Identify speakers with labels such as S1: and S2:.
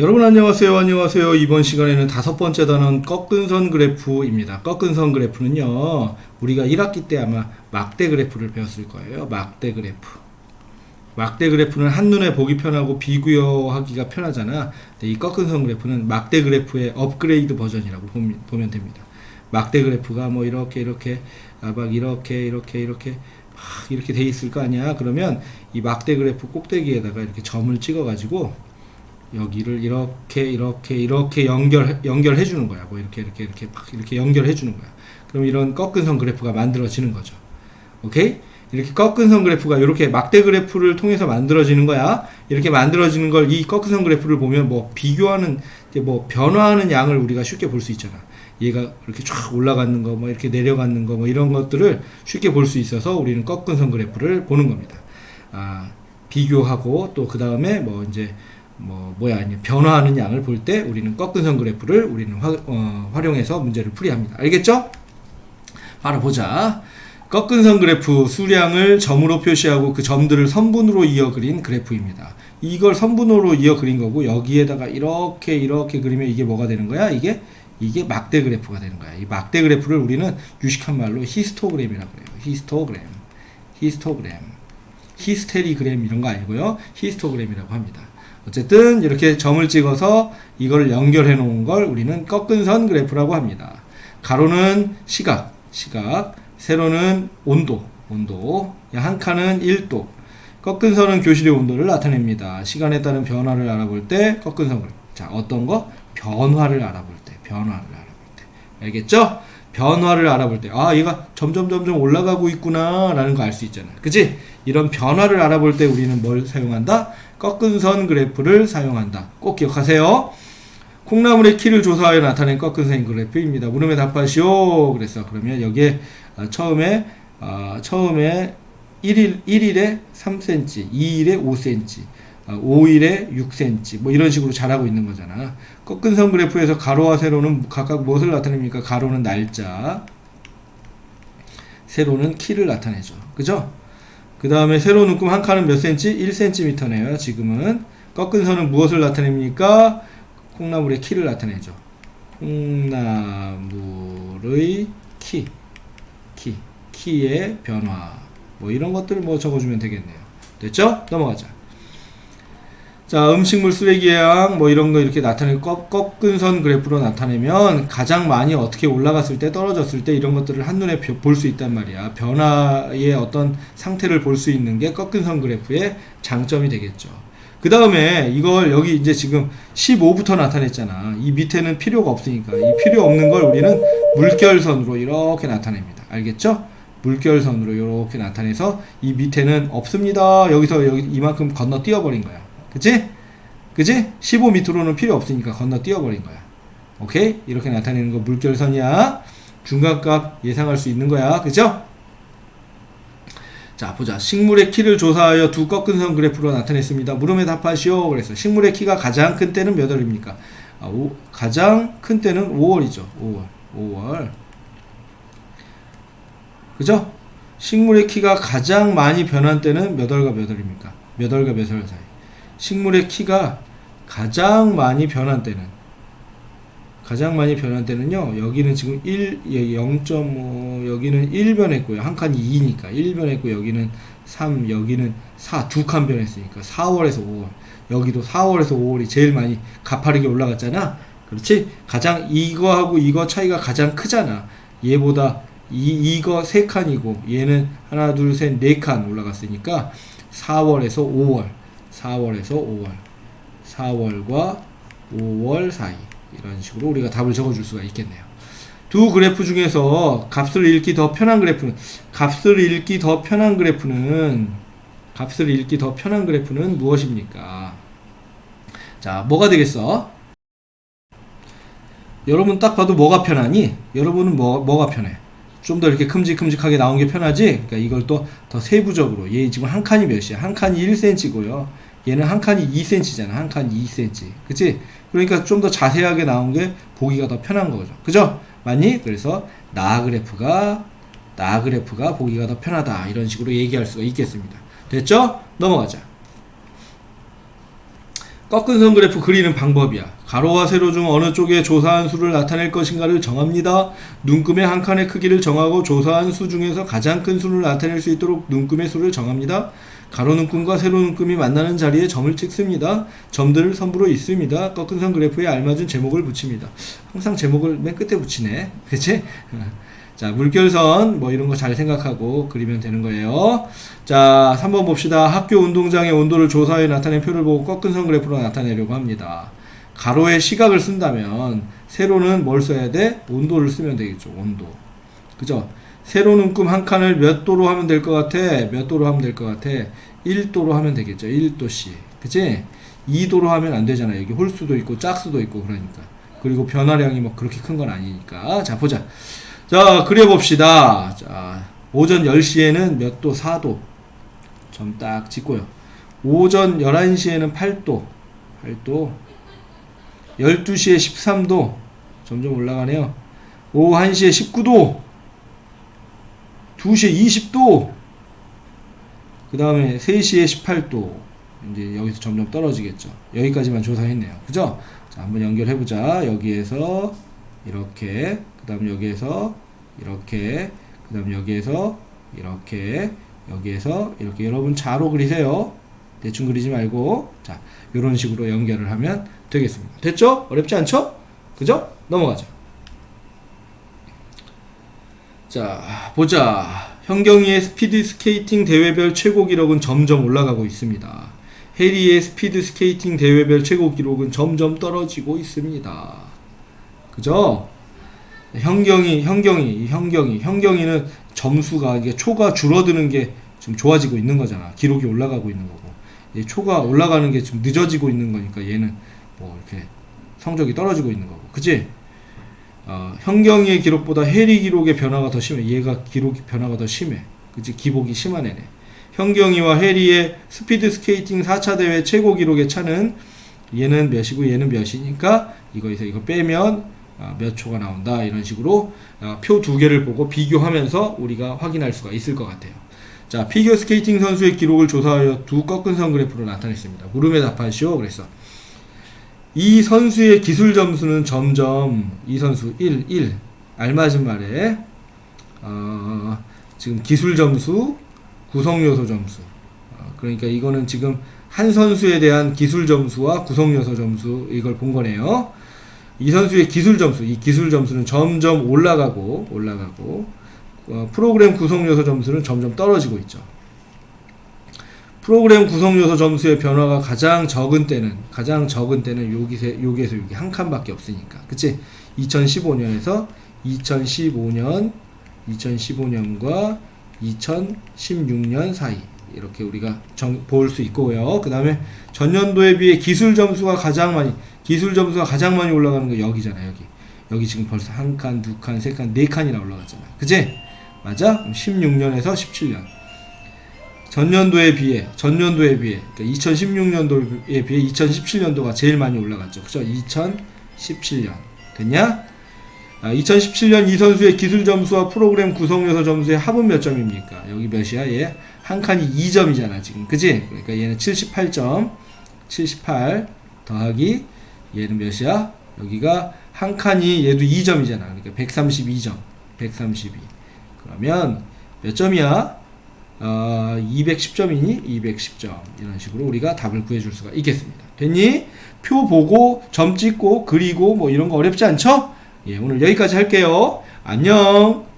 S1: 여러분 안녕하세요. 안녕하세요. 이번 시간에는 다섯 번째 단원 꺾은 선 그래프입니다. 꺾은 선 그래프는요. 우리가 1학기 때 아마 막대 그래프를 배웠을 거예요. 막대 그래프. 막대 그래프는 한눈에 보기 편하고 비교하기가 편하잖아. 이 꺾은 선 그래프는 막대 그래프의 업그레이드 버전이라고 보면, 보면 됩니다. 막대 그래프가 뭐 이렇게 이렇게 아, 막 이렇게 이렇게 이렇게 막 이렇게 돼 있을 거 아니야. 그러면 이 막대 그래프 꼭대기에다가 이렇게 점을 찍어 가지고 여기를 이렇게 이렇게 이렇게 연결 연결해 주는 거야. 뭐 이렇게 이렇게 이렇게 막 이렇게 연결해 주는 거야. 그럼 이런 꺾은 선 그래프가 만들어지는 거죠. 오케이? 이렇게 꺾은 선 그래프가 이렇게 막대 그래프를 통해서 만들어지는 거야. 이렇게 만들어지는 걸 이 꺾은 선 그래프를 보면 뭐 비교하는 뭐 변화하는 양을 우리가 쉽게 볼 수 있잖아. 얘가 이렇게 쫙 올라가는 거, 뭐 이렇게 내려가는 거, 뭐 이런 것들을 쉽게 볼 수 있어서 우리는 꺾은 선 그래프를 보는 겁니다. 아, 비교하고 또 그 다음에 뭐 이제 뭐 뭐야 이제 변화하는 양을 볼 때 우리는 꺾은 선 그래프를 우리는 화, 어, 활용해서 문제를 풀이합니다. 알겠죠? 바로 보자. 꺾은 선 그래프 수량을 점으로 표시하고 그 점들을 선분으로 이어 그린 그래프입니다. 이걸 선분으로 이어 그린 거고 여기에다가 이렇게 이렇게 그리면 이게 뭐가 되는 거야? 이게 이게 막대 그래프가 되는 거야. 이 막대 그래프를 우리는 유식한 말로 히스토그램이라고 그래요. 히스토그램. 히스토그램. 히스테리그램 이런 거 아니고요. 히스토그램이라고 합니다. 어쨌든 이렇게 점을 찍어서 이걸 연결해 놓은 걸 우리는 꺾은 선 그래프라고 합니다. 가로는 시각, 시각, 세로는 온도, 온도, 한 칸은 1도, 꺾은 선은 교실의 온도를 나타냅니다. 시간에 따른 변화를 알아볼 때 꺾은 선 그래프. 자, 어떤 거? 변화를 알아볼 때, 변화를 알아볼 때. 알겠죠? 변화를 알아볼 때, 아, 얘가 점점 점점 올라가고 있구나 라는 거 알 수 있잖아. 그치? 이런 변화를 알아볼 때 우리는 뭘 사용한다? 꺾은 선 그래프를 사용한다. 꼭 기억하세요. 콩나물의 키를 조사하여 나타낸 꺾은 선 그래프입니다. 물음에 답하시오. 그래서 그러면 여기에 어, 처음에 어, 처음에 1일 1일에 3cm, 2일에 5cm, 어, 5일에 6cm 뭐 이런 식으로 잘하고 있는 거잖아. 꺾은 선 그래프에서 가로와 세로는 각각 무엇을 나타냅니까? 가로는 날짜, 세로는 키를 나타내죠. 그죠? 그 다음에 세로 눈금 한 칸은 몇 cm? 1cm네요. 지금은 꺾은 선은 무엇을 나타냅니까? 콩나물의 키를 나타내죠. 콩나물의 키, 키, 키의 변화. 뭐 이런 것들을 뭐 적어주면 되겠네요. 됐죠? 넘어가자. 자, 음식물 쓰레기의 양, 뭐 이런 거 이렇게 나타내고 꺾- 꺾은 선 그래프로 나타내면 가장 많이 어떻게 올라갔을 때 떨어졌을 때 이런 것들을 한눈에 볼 수 있단 말이야. 변화의 어떤 상태를 볼 수 있는 게 꺾은 선 그래프의 장점이 되겠죠. 그 다음에 이걸 여기 이제 지금 15부터 나타냈잖아. 이 밑에는 필요가 없으니까. 이 필요 없는 걸 우리는 물결선으로 이렇게 나타냅니다. 알겠죠? 물결선으로 이렇게 나타내서 이 밑에는 없습니다. 여기서 여기 이만큼 건너 뛰어 버린 거야. 그치? 그치? 15 밑으로는 필요 없으니까 건너 뛰어버린 거야. 오케이? 이렇게 나타내는 거 물결선이야. 중간값 예상할 수 있는 거야. 그죠? 자, 보자. 식물의 키를 조사하여 두 꺾은 선 그래프로 나타냈습니다. 물음에 답하시오. 그래서 식물의 키가 가장 큰 때는 몇 월입니까? 아, 오, 가장 큰 때는 5월이죠. 5월. 5월. 그죠? 식물의 키가 가장 많이 변한 때는 몇 월과 몇 월입니까? 몇 월과 몇 월 사이. 식물의 키가 가장 많이 변한 때는 가장 많이 변한 때는요. 여기는 지금 1, 0.5, 여기는 1 변했고요. 한 칸이 2니까 1 변했고 여기는 3, 여기는 4, 두 칸 변했으니까 4월에서 5월. 여기도 4월에서 5월이 제일 많이 가파르게 올라갔잖아. 그렇지? 가장 이거하고 이거 차이가 가장 크잖아. 얘보다 이 이거 세 칸이고 얘는 하나 둘 셋 네 칸 올라갔으니까 4월에서 5월, 4월에서 5월, 4월과 5월 사이 이런 식으로 우리가 답을 적어줄 수가 있겠네요. 두 그래프 중에서 값을 읽기 더 편한 그래프는 값을 읽기 더 편한 그래프는 값을 읽기 더 편한 그래프는 무엇입니까? 자, 뭐가 되겠어? 여러분 딱 봐도 뭐가 편하니? 여러분은 뭐, 뭐가 편해? 좀 더 이렇게 큼직큼직하게 나온 게 편하지? 그러니까 이걸 또 더 세부적으로 얘 지금 한 칸이 몇이야? 한 칸이 1cm고요. 얘는 한 칸이 2cm잖아. 한 칸이 2cm. 그치? 그러니까 좀 더 자세하게 나온 게 보기가 더 편한 거죠. 그죠? 맞니? 그래서 나 그래프가 나 그래프가 보기가 더 편하다. 이런 식으로 얘기할 수가 있겠습니다. 됐죠? 넘어가자. 꺾은 선 그래프 그리는 방법이야. 가로와 세로 중 어느 쪽에 조사한 수를 나타낼 것인가를 정합니다. 눈금의 한 칸의 크기를 정하고 조사한 수 중에서 가장 큰 수를 나타낼 수 있도록 눈금의 수를 정합니다. 가로 눈금과 세로 눈금이 만나는 자리에 점을 찍습니다. 점들을 선부로 있습니다. 꺾은 선 그래프에 알맞은 제목을 붙입니다. 항상 제목을 맨 끝에 붙이네. 그치? 자, 물결선 뭐 이런 거 잘 생각하고 그리면 되는 거예요. 자, 3번 봅시다. 학교 운동장의 온도를 조사해 나타낸 표를 보고 꺾은 선 그래프로 나타내려고 합니다. 가로에 시각을 쓴다면 세로는 뭘 써야 돼? 온도를 쓰면 되겠죠. 온도. 그죠? 세로 눈금 한 칸을 몇 도로 하면 될 것 같아? 몇 도로 하면 될 것 같아? 1도로 하면 되겠죠. 1도씩. 그치? 2도로 하면 안 되잖아. 여기 홀수도 있고 짝수도 있고 그러니까. 그리고 변화량이 뭐 그렇게 큰 건 아니니까. 자, 보자. 자, 그려봅시다. 자, 오전 10시에는 몇 도? 4도. 점 딱 찍고요. 오전 11시에는 8도. 8도. 12시에 13도. 점점 올라가네요. 오후 1시에 19도. 2시에 20도. 그 다음에 3시에 18도. 이제 여기서 점점 떨어지겠죠. 여기까지만 조사했네요. 그죠? 자, 한번 연결해보자. 여기에서 이렇게. 그 다음 여기에서 이렇게. 그 다음 여기에서 이렇게. 여기에서 이렇게. 여러분 자로 그리세요. 대충 그리지 말고. 자, 이런 식으로 연결을 하면 되겠습니다. 됐죠? 어렵지 않죠? 그죠? 넘어가죠. 자, 보자. 현경이의 스피드 스케이팅 대회별 최고 기록은 점점 올라가고 있습니다. 해리의 스피드 스케이팅 대회별 최고 기록은 점점 떨어지고 있습니다. 그죠? 현경이, 현경이, 현경이, 현경이는 점수가 이게 초가 줄어드는 게좀 좋아지고 있는 거잖아. 기록이 올라가고 있는 거고. 이 초가 올라가는 게좀 늦어지고 있는 거니까 얘는 뭐 이렇게 성적이 떨어지고 있는 거고. 그지? 어, 현경이의 기록보다 해리 기록의 변화가 더 심해. 얘가 기록 변화가 더 심해. 그치? 기복이 심한 애네. 현경이와 해리의 스피드 스케이팅 4차 대회 최고 기록의 차는 얘는 몇이고 얘는 몇이니까 이거에서 이거 빼면 아, 몇 초가 나온다. 이런 식으로 아, 표두 개를 보고 비교하면서 우리가 확인할 수가 있을 것 같아요. 자, 피겨 스케이팅 선수의 기록을 조사하여 두 꺾은 선 그래프로 나타냈습니다. 물음에 답하시오. 그랬어. 이 선수의 기술 점수는 점점 이 선수 1, 1 알맞은 말에 어, 지금 기술 점수, 구성 요소 점수. 어, 그러니까 이거는 지금 한 선수에 대한 기술 점수와 구성 요소 점수 이걸 본 거네요. 이 선수의 기술 점수, 이 기술 점수는 점점 올라가고 올라가고 어, 프로그램 구성 요소 점수는 점점 떨어지고 있죠. 프로그램 구성 요소 점수의 변화가 가장 적은 때는 가장 적은 때는 여기서 여기에서 여기 한 칸밖에 없으니까. 그치 2015년에서 2015년 2015년과 2016년 사이 이렇게 우리가 볼 수 있고요. 그 다음에 전년도에 비해 기술 점수가 가장 많이 기술 점수가 가장 많이 올라가는 거 여기잖아요. 여기 여기 지금 벌써 한 칸, 두 칸, 세 칸, 네 칸이나 올라갔잖아요. 그치? 맞아? 16년에서 17년. 전년도에 비해, 전년도에 비해, 그러니까 2016년도에 비해 2017년도가 제일 많이 올라갔죠. 그죠? 2017년. 됐냐? 아, 2017년 이 선수의 기술 점수와 프로그램 구성 요소 점수의 합은 몇 점입니까? 여기 몇이야? 얘 한 칸이 2점이잖아, 지금. 그지? 그러니까 얘는 78점. 78 더하기 얘는 몇이야? 여기가 한 칸이 얘도 2점이잖아. 그러니까 132점. 132. 그러면 몇 점이야? 어, 210점이니? 210점. 이런 식으로 우리가 답을 구해줄 수가 있겠습니다. 됐니? 표 보고, 점 찍고, 그리고 뭐 이런 거 어렵지 않죠? 예, 오늘 여기까지 할게요. 안녕!